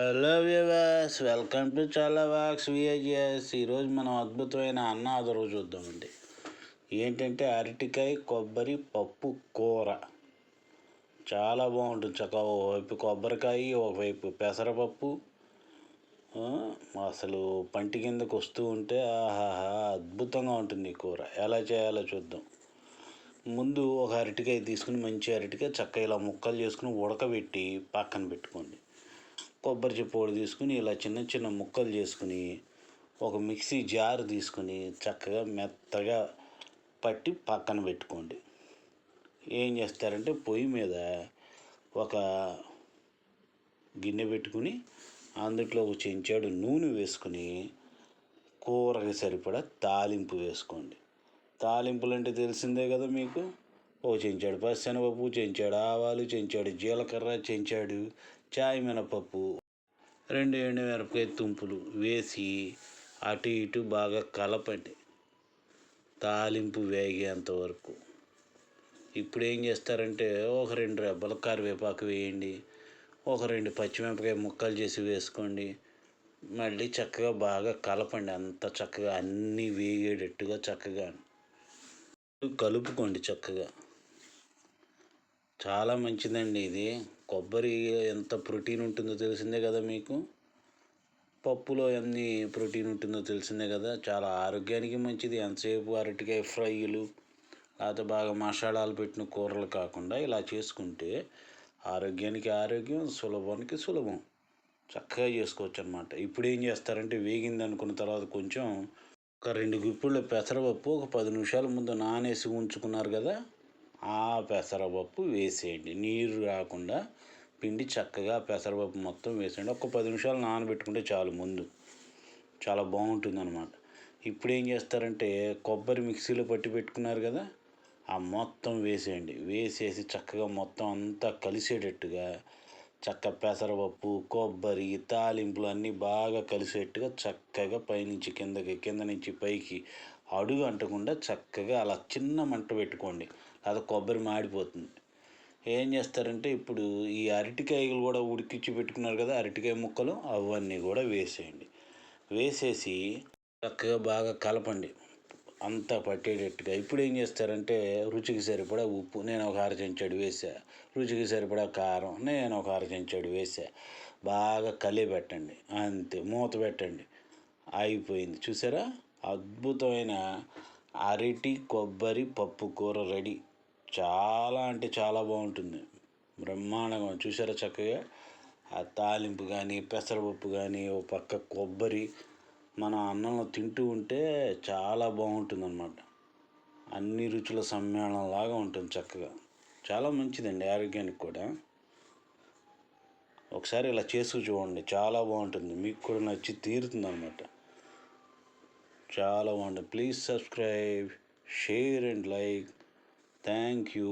Hello viewers welcome to చాలా వాక్స్ విఐజిఎస్ ఈరోజు మనం అద్భుతమైన అన్న ఆదరు చూద్దామండి. ఏంటంటే అరటికాయ కొబ్బరి పప్పు కూర. చాలా బాగుంటుంది చక్కగా. ఒకవైపు కొబ్బరికాయ ఒకవైపు పెసరపప్పు. అసలు పంటి కిందకు వస్తూ ఉంటే ఆహాహా అద్భుతంగా ఉంటుంది ఈ కూర. ఎలా చేయాలో చూద్దాం. ముందు ఒక అరటికాయ తీసుకుని మంచి అరటికాయ చక్క ఇలా ముక్కలు చేసుకుని ఉడకబెట్టి పక్కన పెట్టుకోండి. కొబ్బరి చిప్పొడి తీసుకుని ఇలా చిన్న చిన్న ముక్కలు చేసుకుని ఒక మిక్సీ జార్ తీసుకుని చక్కగా మెత్తగా పట్టి పక్కన పెట్టుకోండి. ఏం చేస్తారంటే పొయ్యి మీద ఒక గిన్నె పెట్టుకుని అందులో ఒక చెంచాడు నూనె వేసుకుని కూరకి సరిపడా తాలింపు వేసుకోండి. తాలింపులు అంటే తెలిసిందే కదా మీకు? ఓ చెంచాడు పచ్చనపప్పు చెంచాడు ఆవాలు చెంచాడు జీలకర్ర చెంచాడు చాయ్ మినపప్పు రెండు ఎండుమిరపకాయ తుంపులు వేసి అటు ఇటు బాగా కలపండి. తాలింపు వేగేంత వరకు. ఇప్పుడు ఏం చేస్తారంటే ఒక రెండు రెబ్బల కరివేపాకు వేయండి ఒక రెండు పచ్చిమిరపకాయ ముక్కలు చేసి వేసుకోండి. మళ్ళీ చక్కగా బాగా కలపండి. అంత చక్కగా అన్నీ వేగేటట్టుగా చక్కగా. కలుపుకోండి చక్కగా. చాలా మంచిదండి ఇది. కొబ్బరి ఎంత ప్రోటీన్ ఉంటుందో తెలిసిందే కదా మీకు? పప్పులో ఎన్ని ప్రోటీన్ ఉంటుందో తెలిసిందే కదా? చాలా ఆరోగ్యానికి మంచిది. ఎంతసేపు అరటికాయ ఫ్రైలు లేకపోతే బాగా మసాలాలు పెట్టిన కూరలు కాకుండా ఇలా చేసుకుంటే ఆరోగ్యానికి ఆరోగ్యం సులభానికి సులభం. చక్కగా చేసుకోవచ్చు అనమాట ఇప్పుడు ఏం చేస్తారంటే వేగింది అనుకున్న తర్వాత కొంచెం ఒక రెండు గుప్పిళ్ళు పెసరపప్పు ఒక పది నిమిషాల ముందు నానేసి ఉంచుకున్నారు కదా? ఆ పెసరపప్పు వేసేయండి. నీరు రాకుండా పిండి చక్కగా పెసరపప్పు మొత్తం వేసేయండి. ఒక పది నిమిషాలు నానబెట్టుకుంటే చాలు ముందు. చాలా బాగుంటుంది అనమాట ఇప్పుడు ఏం చేస్తారంటే కొబ్బరి మిక్సీలో పట్టి పెట్టుకున్నారు కదా ఆ మొత్తం వేసేయండి. వేసేసి చక్కగా మొత్తం అంతా కలిసేటట్టుగా చక్క పెసరపప్పు కొబ్బరి తాలింపులు అన్నీ బాగా కలిసేట్టుగా చక్కగా పైనుంచి కిందకి కింద నుంచి పైకి అడుగు అంటకుండా చక్కగా అలా చిన్న మంట పెట్టుకోండి. అది కొబ్బరి మాడిపోతుంది. ఏం చేస్తారంటే ఇప్పుడు ఈ అరటికాయలు కూడా ఉడికించి పెట్టుకున్నారు కదా అరటికాయ ముక్కలు అవన్నీ కూడా వేసేయండి. వేసేసి చక్కగా బాగా కలపండి. అంతా పట్టేటట్టుగా. ఇప్పుడు ఏం చేస్తారంటే రుచికి సరిపడా ఉప్పు నేను ఒక అర చెంచాడు వేసా రుచికి సరిపడా కారం నేను ఒక అర చెంచాడు వేసా బాగా కలిపెట్టండి. అంతే మూత పెట్టండి. అయిపోయింది. చూసారా? అద్భుతమైన అరటి కొబ్బరి పప్పు కూర రెడీ. చాలా అంటే చాలా బాగుంటుంది. బ్రహ్మాండంగా చూసారా చక్కగా? ఆ తాలింపు కానీ పెసరపప్పు కానీ ఓ పక్క కొబ్బరి మన అన్నంలో తింటూ ఉంటే చాలా బాగుంటుంది అనమాట అన్ని రుచుల సమ్మేళనంలాగా ఉంటుంది చక్కగా. చాలా మంచిదండి ఆరోగ్యానికి కూడా. ఒకసారి ఇలా చేసుకు చూడండి. చాలా బాగుంటుంది. మీకు కూడా నచ్చి తీరుతుంది అనమాట చాలా బాగుంటుంది please subscribe share and like thank you